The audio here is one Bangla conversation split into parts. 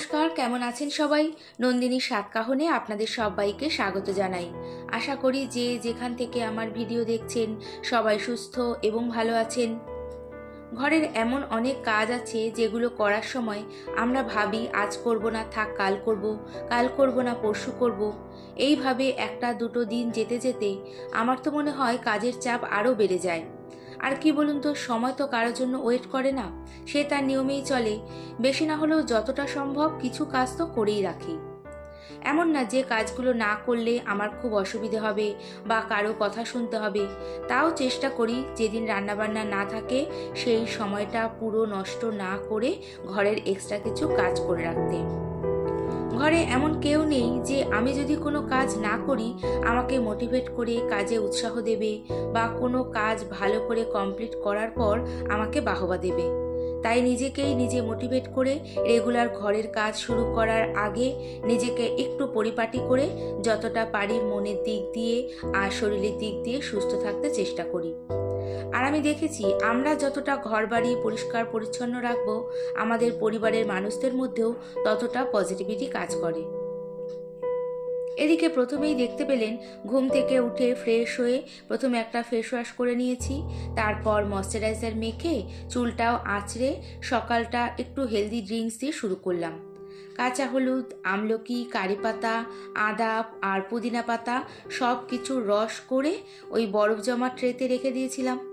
নমস্কার, কেমন আছেন সবাই? নন্দিনী সাতকাহনে আপনাদের সবাইকে স্বাগত জানাই। আশা করি যে যেখান থেকে আমার ভিডিও দেখছেন, সবাই সুস্থ এবং ভালো আছেন। ঘরের এমন অনেক কাজ আছে যেগুলো করার সময় আমরা ভাবি, আজ করব না, থাক, কাল করব কাল করব না, পরশু করব। এইভাবে একটা দুটো দিন যেতে যেতে আমার তো মনে হয় কাজের চাপ আরও বেড়ে যায়। আর কি বলুন তো, সময় তো কারোর জন্য ওয়েট করে না। সে তার নিয়মেই চলে। বেশি না হলেও যতটা সম্ভব কিছু কাজ তো করেই রাখি। এমন না যে কাজগুলো না করলে আমার খুব অসুবিধে হবে বা কারও কথা শুনতে হবে। তাও চেষ্টা করি যেদিন রান্নাবান্না না থাকে, সেই সময়টা পুরো নষ্ট না করে ঘরের এক্সট্রা কিছু কাজ করে রাখতে। ঘরে এমন কেউ নেই যে আমি যদি কোনো কাজ না করি, আমাকে মোটিভেট করে কাজে উৎসাহ দেবে বা কোনো কাজ ভালো করে কমপ্লিট করার পর আমাকে বাহবা দেবে। তাই নিজেকেই নিজে মোটিভেট করে রেগুলার ঘরের কাজ শুরু করার আগে নিজেকে একটু পরিপাটি করে যতটা পারি মনের দিক দিয়ে আর শরীরের দিক দিয়ে সুস্থ থাকতে চেষ্টা করি। আর আমি দেখেছি আমরা যতটা ঘর বাড়ি পরিষ্কার পরিচ্ছন্ন রাখব, আমাদের পরিবারের মানুষদের মধ্যেও ততটা পজিটিভিটি কাজ করে। এদিকে প্রথমেই দেখতে পেলেন, ঘুম থেকে উঠে ফ্রেশ হয়ে প্রথমে একটা ফেস ওয়াশ করে নিয়েছি, তারপর ময়শ্চারাইজার মেখে চুলটাও আঁচড়ে সকালটা একটু হেলদি ড্রিঙ্কস দিয়ে শুরু করলাম। কাঁচা হলুদ, আমলকি, কারি পাতা আদা আর পুদিনা পাতা সব কিছু রস করে ওই বরফ জমা ট্রেতে রেখে দিয়েছিলাম।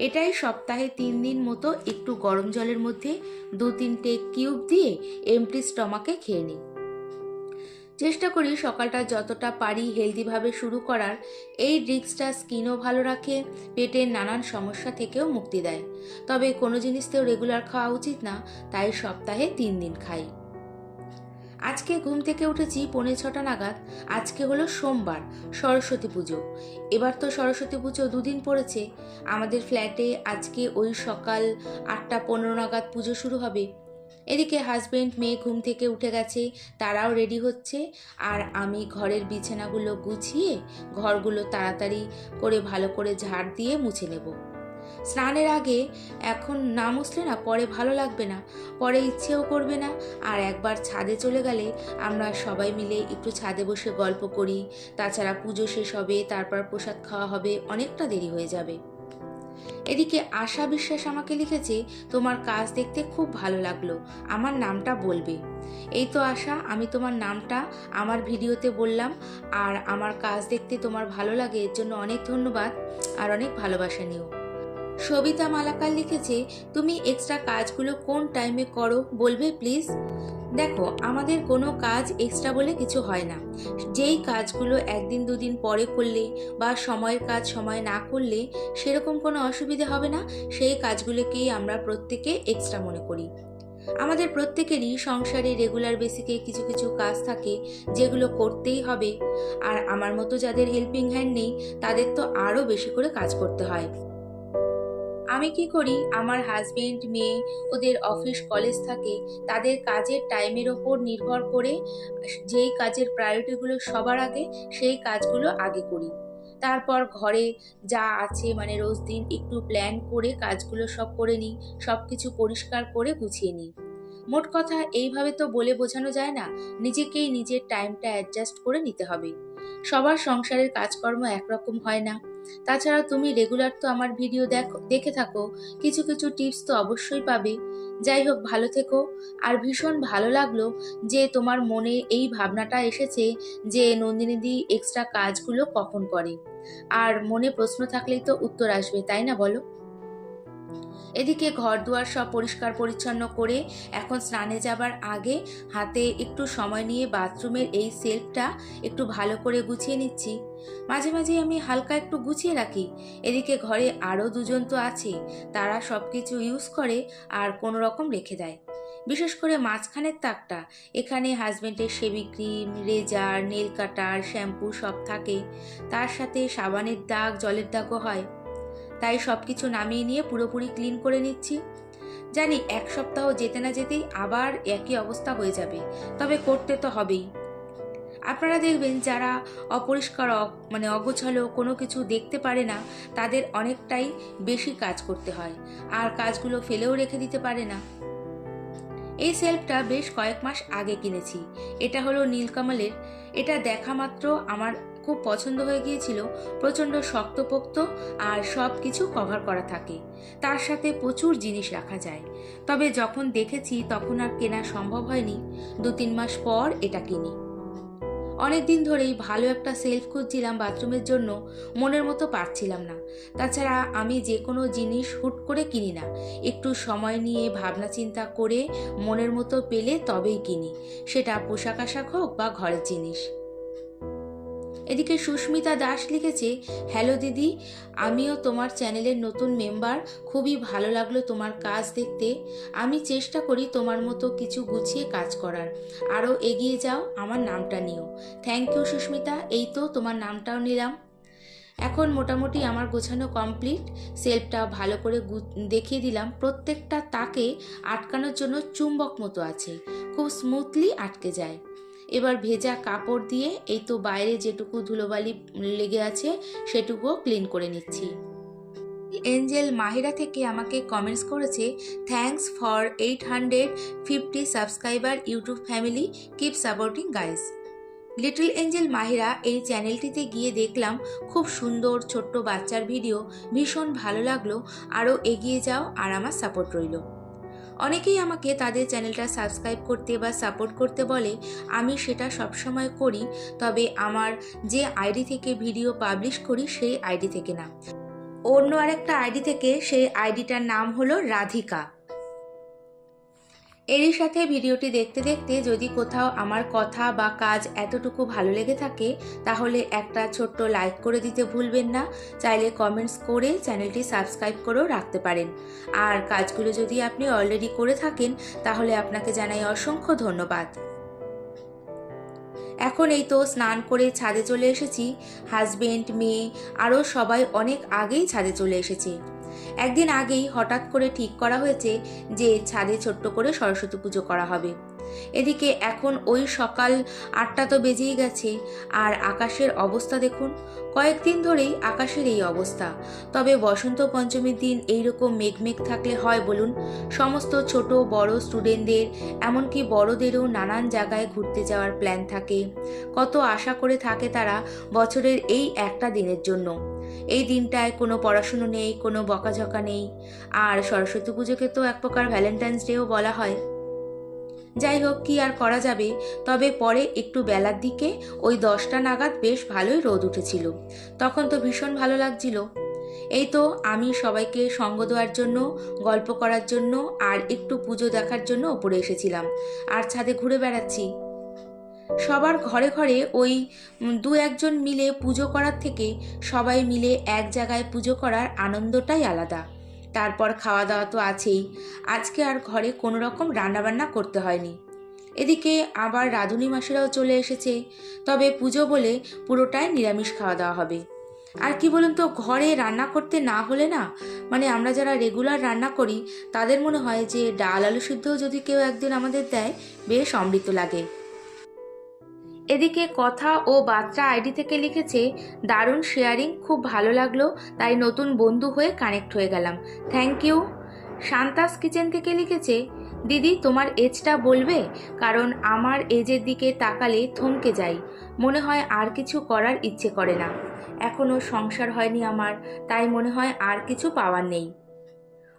এটাই সপ্তাহে তিন দিন মতো একটু গরম জলের মধ্যে দু তিনটে কিউব দিয়ে এমটি স্টমাকে খেয়ে নিই। চেষ্টা করি সকালটা যতটা পারি হেলদিভাবে শুরু করার। এই ড্রিঙ্কসটা স্কিনও ভালো রাখে, পেটের নানান সমস্যা থেকেও মুক্তি দেয়। তবে কোনো জিনিসতেও রেগুলার খাওয়া উচিত না, তাই সপ্তাহে তিন দিন খাই। আজকে ঘুম থেকে উঠেছি পৌনে ছটা নাগাদ, আজকে হলো সোমবার, সরস্বতী পুজো। এবার তো সরস্বতী পুজো দুদিন পড়েছে, আমাদের ফ্ল্যাটে আজকে ওই সকাল আটটা পনেরো নাগাদ পুজো শুরু হবে। এদিকে হাজবেন্ড মেয়ে ঘুম থেকে উঠে গেছে, তারাও রেডি হচ্ছে, আর আমি ঘরের বিছানাগুলো গুছিয়ে, ঘরগুলো তাড়াতাড়ি করে ভালো করে ঝাড় দিয়ে মুছে নেব। স্নানের আগে এখন না মুছলে না পরে ভালো লাগবে না, পরে ইচ্ছেও করবে না। আর একবার ছাদে চলে গেলে আমরা সবাই মিলে একটু ছাদে বসে গল্প করি, তাছাড়া পুজো শেষ হবে, তারপর প্রসাদ খাওয়া হবে, অনেকটা দেরি হয়ে যাবে। এদিকে আশা বিশ্বাস আমাকে লিখেছে, তোমার কাজ দেখতে খুব ভালো লাগল, আমার নামটা বলবে। এই তো আশা, আমি তোমার নামটা আমার ভিডিওতে বললাম, আর আমার কাজ দেখতে তোমার ভালো লাগে, এর জন্য অনেক ধন্যবাদ, আর অনেক ভালোবাসা নিও। সবিতা মালাকার লিখেছে, তুমি এক্সট্রা কাজগুলো কোন টাইমে করো? বলবে প্লিজ দেখো, আমাদের কোনো কাজ এক্সট্রা বলে কিছু হয় না। যেই কাজগুলো একদিন দুদিন পরে করলে বা সময়ের কাজ সময় না করলে সেরকম কোনো অসুবিধে হবে না, সেই কাজগুলোকেই আমরা প্রত্যেকে এক্সট্রা মনে করি। আমাদের প্রত্যেকেরই সংসারে রেগুলার বেসিকে কিছু কিছু কাজ থাকে, যেগুলো করতেই হবে। আর আমার মতো যাদের হেল্পিং হ্যান্ড নেই, তাদের তো আরও বেশি করে কাজ করতে হয়। আমি কি করি? আমার হাজবেন্ড মেয়ে, ওদের অফিস কলেজ থাকে, তাদের কাজের টাইমের ওপর নির্ভর করে যেই কাজের প্রায়োরিটিগুলো সবার আগে, সেই কাজগুলো আগে করি। তারপর ঘরে যা আছে মানে রোজ দিন একটু প্ল্যান করে কাজগুলো সব করে নিই সব কিছু পরিষ্কার করে গুছিয়ে নিই। মোট কথা, এইভাবে তো বলে বোঝানো যায় না, নিজেকেই নিজের টাইমটা অ্যাডজাস্ট করে নিতে হবে। সবার সংসারের কাজকর্ম একরকম হয় না। তাছাড়া তুমি রেগুলার তো আমার ভিডিও দেখো, দেখে থাকো, কিছু কিছু টিপস তো অবশ্যই পাবে। যাই হোক, ভালো থেকো। আর ভীষণ ভালো লাগল যে তোমার মনে এই ভাবনাটা এসেছে যে নন্দিনীদি এক্সট্রা কাজগুলো কখন করে। আর মনে প্রশ্ন থাকলেই তো উত্তর আসবে, তাই না বলো? এদিকে ঘর দুয়ার সব পরিষ্কার পরিচ্ছন্ন করে এখন স্নানে যাবার আগে হাতে একটু সময় নিয়ে বাথরুমের এই সেলফটা একটু ভালো করে গুছিয়ে নিচ্ছি। মাঝে মাঝে আমি হালকা একটু গুছিয়ে রাখি। এদিকে ঘরে আরও দুজন তো আছে, তারা সব কিছু ইউজ করে আর কোনো রকম রেখে দেয়। বিশেষ করে মাঝখানের তাকটা, এখানে হাজব্যান্ডের শেভি cream, razor, nail cutter, shampoo সব থাকে। তার সাথে সাবানের দাগ, জলের দাগও হয়। তাই সব কিছু নামিয়ে নিয়ে পুরোপুরি ক্লিন করে নিচ্ছি। জানি এক সপ্তাহ যেতে না যেতেই আবার একই অবস্থা হয়ে যাবে, তবে করতে তো হবেই। আপনারা দেখবেন যারা অপরিষ্কার মানে অগোছালো কোনো কিছু দেখতে পারে না, তাদের অনেকটাই বেশি কাজ করতে হয়, আর কাজগুলো ফেলেও রেখে দিতে পারে না। এই সেলফটা বেশ কয়েক মাস আগে কিনেছি। এটা হলো নীলকমলের। এটা দেখা মাত্র আমার খুব পছন্দ হয়ে গিয়েছিল, প্রচণ্ড শক্তপোক্ত আর সব কিছু কভার করা থাকে। তার সাথে প্রচুর জিনিস রাখা যায়। তবে যখন দেখেছি তখন আর কেনা সম্ভব হয়নি দু তিন মাস পর এটা কিনি। অনেক দিন ধরেই ভালো একটা সেলফ খুঁজছিলাম বাথরুমের জন্য, মনের মতো পারছিলাম না। তাছাড়া আমি যে কোনো জিনিস হুট করে কিনি না, একটু সময় নিয়ে ভাবনা চিন্তা করে মনের মতো পেলে তবেই কিনি। সেটা পোশাক আশাক হোক বা ঘরের জিনিস। এদিকে সুস্মিতা দাস লিখেছে, হ্যালো দিদি, আমিও তোমার চ্যানেলের নতুন মেম্বার। খুবই ভালো লাগল তোমার কাজ দেখতে। আমি চেষ্টা করি তোমার মতো কিছু গুছিয়ে কাজ করার। আরও এগিয়ে যাও, আমার নামটা নিও। Thank you Susmita. এই তো তোমার নামটাও নিলাম। এখন মোটামুটি আমার গোছানো কমপ্লিট। সেলফটা ভালো করে দেখিয়ে দিলাম। প্রত্যেকটা তাকে আটকানোর জন্য চুম্বক মতো আছে। খুব স্মুথলি আটকে যায়। এবার ভেজা কাপড় দিয়ে এই তো বাইরে যেটুকু ধুলোবালি লেগে আছে সেটুকুও ক্লিন করে নিচ্ছি। এঞ্জেল মাহিরা থেকে আমাকে কমেন্টস করেছে thanks for eight hundred fifty subscriber YouTube family keep supporting guys little angel Mahira এই চ্যানেলটিতে গিয়ে দেখলাম, খুব সুন্দর ছোট্ট বাচ্চার ভিডিও ভীষণ ভালো লাগল আরও এগিয়ে যাও আর আমার সাপোর্ট রইল। অনেকেই আমাকে তাদের চ্যানেলটা সাবস্ক্রাইব করতে বা সাপোর্ট করতে বলে, আমি সেটা সবসময় করি, তবে আমার যে আইডি থেকে ভিডিও পাবলিশ করি সেই আইডি থেকে না। অন্য আরেকটা আইডি থেকে সেই আইডিটার নাম হলো রাধিকা। এরই সাথে ভিডিওটি দেখতে দেখতে যদি কোথাও আমার কথা বা কাজ এতটুকু ভালো লেগে থাকে, তাহলে একটা ছোট্ট লাইক করে দিতে ভুলবেন না। চাইলে কমেন্টস করে চ্যানেলটি সাবস্ক্রাইব করেও রাখতে পারেন। আর কাজগুলো যদি আপনি অলরেডি করে থাকেন, তাহলে আপনাকে জানাই অসংখ্য ধন্যবাদ। এখন এই তো স্নান করে ছাদে চলে এসেছি। হাজবেন্ড মেয়ে আরও সবাই অনেক আগেই ছাদে চলে এসেছে। একদিন আগেই হঠাৎ করে ঠিক করা হয়েছে যে ছাদে ছোট্ট করে সরস্বতী পুজো করা হবে। এদিকে এখন ওই সকাল আটটা তো বেজেই গেছে, আর আকাশের অবস্থা দেখুন, কয়েকদিন ধরেই আকাশের এই অবস্থা। তবে বসন্ত পঞ্চমীর দিন এইরকম মেঘমেঘ থাকলে হয় বলুন, সমস্ত ছোট, বড় স্টুডেন্টদের এমনকি বড়দেরও নানান জায়গায় ঘুরতে যাওয়ার প্ল্যান থাকে। কত আশা করে থাকে তারা বছরের এই একটা দিনের জন্য। এই দিনটায় কোনো পড়াশুনো নেই, কোনো বকাঝকা নেই। আর সরস্বতী পুজোকে তো এক প্রকার ভ্যালেন্টাইন্স ডেও বলা হয়। যাই হোক, কি আর করা যাবে? তবে পরে একটু বেলার দিকে ওই দশটা নাগাদ বেশ ভালোই রোদ উঠেছিল। তখন তো ভীষণ ভালো লাগছিল। এই তো আমি সবাইকে সঙ্গ দেওয়ার জন্য, গল্প করার জন্য আর একটু পুজো দেখার জন্য ওপরে এসেছিলাম। আর ছাদে ঘুরে বেড়াচ্ছি। সবার ঘরে ঘরে ওই দু একজন মিলে পুজো করার থেকে সবাই মিলে এক জায়গায় পুজো করার আনন্দটাই আলাদা। তারপর খাওয়া দাওয়া তো আছেই। আজকে আর ঘরে কোনো রকম রান্নাবান্না করতে হয়নি। এদিকে আবার রাঁধুনি মাসিরাও চলে এসেছে। তবে পুজো বলে পুরোটাই নিরামিষ খাওয়া দাওয়া হবে। আর কি বলুন তো, ঘরে রান্না করতে না হলে না মানে আমরা যারা রেগুলার রান্না করি, তাদের মনে হয় যে ডাল আলু সিদ্ধও যদি কেউ একদিন আমাদের দেয়, বেশ অমৃত লাগে। এদিকে কথা ও বাচ্চা আইডি থেকে লিখেছে, দারুণ শেয়ারিং, খুব ভালো লাগল, তাই নতুন বন্ধু হয়ে কানেক্ট হয়ে গেলাম। Thank you. শান্তাস কিচেন থেকে লিখেছে, দিদি, তোমার এজটা বলবে? কারণ আমার এজের দিকে তাকালে থমকে যাই। মনে হয় আর কিছু করার ইচ্ছে করে না। এখনও সংসার হয়নি আমার, তাই মনে হয় আর কিছু পাওয়ার নেই।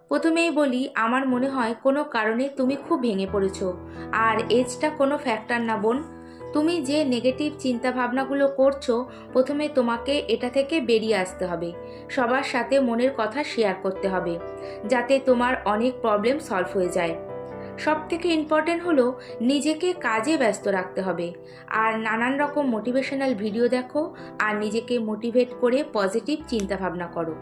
প্রথমেই বলি, আমার মনে হয় কোনো কারণে তুমি খুব ভেঙে পড়েছো। আর এজটা কোনো ফ্যাক্টর না, বোন। তুমি যে নেগেটিভ চিন্তা ভাবনাগুলো করছ, প্রথমে তোমাকে এটা থেকে বেরিয়ে আসতে হবে। সবার সাথে মনের কথা শেয়ার করতে হবে, যাতে তোমার অনেক প্রবলেম সলভ হয়ে যায়। সব থেকে ইম্পর্টেন্ট হলো নিজেকে কাজে ব্যস্ত রাখতে হবে। আর নানান রকম মোটিভেশনাল ভিডিও দেখো, আর নিজেকে মোটিভেট করে পজিটিভ চিন্তা ভাবনা করো।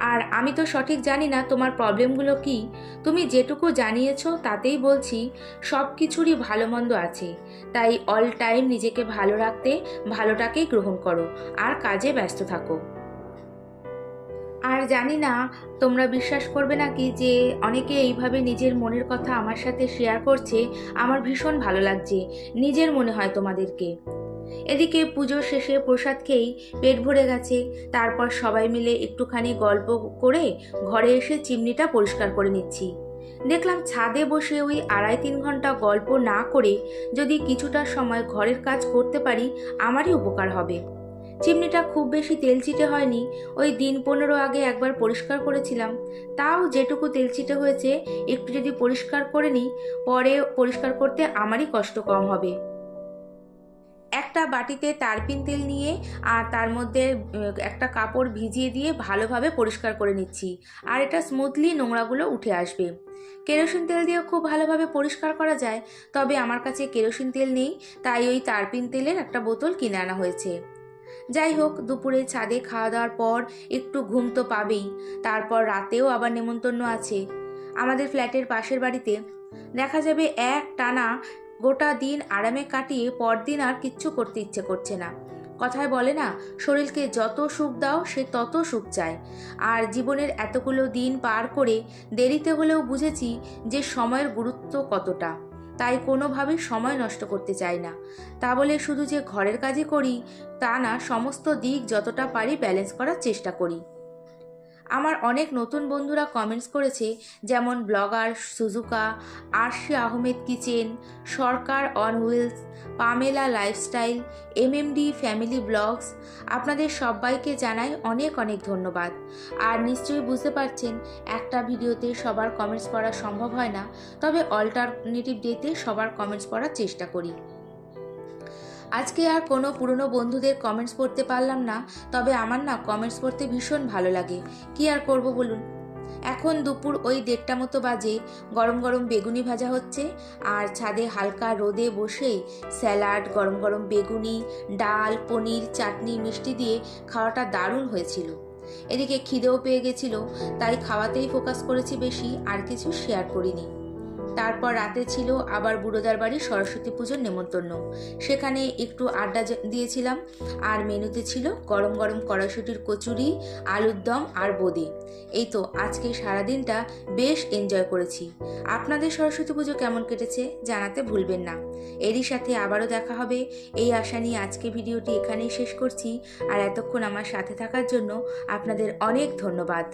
আর আমি তো সঠিক জানি না তোমার প্রবলেমগুলো কি। তুমি যেটুকু জানিয়েছো তাতেই বলছি, সব কিছুরই ভালো মন্দ আছে। তাই অল টাইম নিজেকে ভালো রাখতে, ভালোটাকেই গ্রহণ করো, আর কাজে ব্যস্ত থাকো। আর জানি না, তোমরা বিশ্বাস করবে নাকি যে অনেকে এইভাবে নিজের মনের কথা আমার সাথে শেয়ার করছে, আমার ভীষণ ভালো লাগছে, নিজের মনে হয় তোমাদেরকে। এদিকে পুজোর শেষে প্রসাদ খেয়েই পেট ভরে গেছে। তারপর সবাই মিলে একটুখানি গল্প করে ঘরে এসে চিমনিটা পরিষ্কার করে নিচ্ছি। দেখলাম ছাদে বসে ওই আড়াই তিন ঘণ্টা গল্প না করে যদি কিছুটা সময় ঘরের কাজ করতে পারি, আমারই উপকার হবে। চিমনিটা খুব বেশি তেলচিটে হয়নি। ওই দিন পনেরো আগে একবার পরিষ্কার করেছিলাম। তাও যেটুকু তেলচিটে হয়েছে, একটু যদি পরিষ্কার করে নিই, পরে পরিষ্কার করতে আমারই কষ্ট কম হবে। একটা বাটিতে তারপিন তেল নিয়ে আর তার মধ্যে একটা কাপড় ভিজিয়ে দিয়ে ভালোভাবে পরিষ্কার করে নিচ্ছি। আর এটা স্মুথলি নোংরাগুলো উঠে আসবে। কেরোসিন তেল দিয়েও খুব ভালোভাবে পরিষ্কার করা যায়, তবে আমার কাছে কেরোসিন তেল নেই, তাই ওই তারপিন তেলের একটা বোতল কিনে আনা হয়েছে। যাই হোক, দুপুরে ছাদে খাওয়া দাওয়ার পর একটু ঘুম তো পাবেই, তারপর রাতেও আবার নেমন্তন্ন আছে। আমাদের ফ্ল্যাটের পাশের বাড়িতে দেখা যাবে এক টানা গোটা দিন আরামে কাটিয়ে পরদিন আর কিচ্ছু করতে ইচ্ছে করছে না। কথায় বলে না, শরীরকে যত সুখ দাও, সে তত সুখ চায়। আর জীবনের এতগুলো দিন পার করে দেরিতে হলেও বুঝেছি যে সময়ের গুরুত্ব কতটা। তাই কোনোভাবেই সময় নষ্ট করতে চাই না। তা বলে শুধু যে ঘরের কাজই করি, তা না, সমস্ত দিক যতটা পারি ব্যালেন্স করার চেষ্টা করি। আমার অনেক নতুন বন্ধুরা কমেন্টস করেছে, যেমন blogger Suzuka, Arshi Ahmed kitchen, Sarkar on wheels Pamela lifestyle MMD family blogs আপনাদের সবাইকে জানাই অনেক অনেক ধন্যবাদ। আর নিশ্চয়ই বুঝতে পারছেন, একটা ভিডিওতে সবার কমেন্টস পড়া সম্ভব হয় না, তবে অল্টারনেটিভ ডেতে সবার কমেন্টস পড়ার চেষ্টা করি। আজকে আর কোনো পুরনো বন্ধুদের কমেন্টস পড়তে পারলাম না, তবে আমার না কমেন্টস পড়তে ভীষণ ভালো লাগে। কি আর করব বলুন? এখন দুপুর ওই দেড়টা মতো বাজে, গরম গরম বেগুনি ভাজা হচ্ছে, আর ছাদে হালকা রোদে বসেই স্যালাড, গরম গরম বেগুনি, ডাল, পনির, চাটনি, মিষ্টি দিয়ে খাওয়াটা দারুণ হয়েছিল। এদিকে খিদেও পেয়ে গেছিল, তাই খাওয়াতেই ফোকাস করেছি বেশি, আর কিছু শেয়ার করিনি। তারপর রাতে ছিল আবার বুড়োদার বাড়ির সরস্বতী পুজোর নেমন্তন্ন। সেখানে একটু আড্ডা দিয়েছিলাম। আর মেনুতে ছিল গরম গরম কড়াইশুটির কচুরি, আলুর দম আর বোঁদে। এই তো আজকে সারাদিনটা বেশ এনজয় করেছি। আপনাদের সরস্বতী পুজো কেমন কেটেছে জানাতে ভুলবেন না। এরই সাথে আবারও দেখা হবে। এই আশা নিয়ে আজকে ভিডিওটি এখানেই শেষ করছি। আর এতক্ষণ আমার সাথে থাকার জন্য আপনাদের অনেক ধন্যবাদ।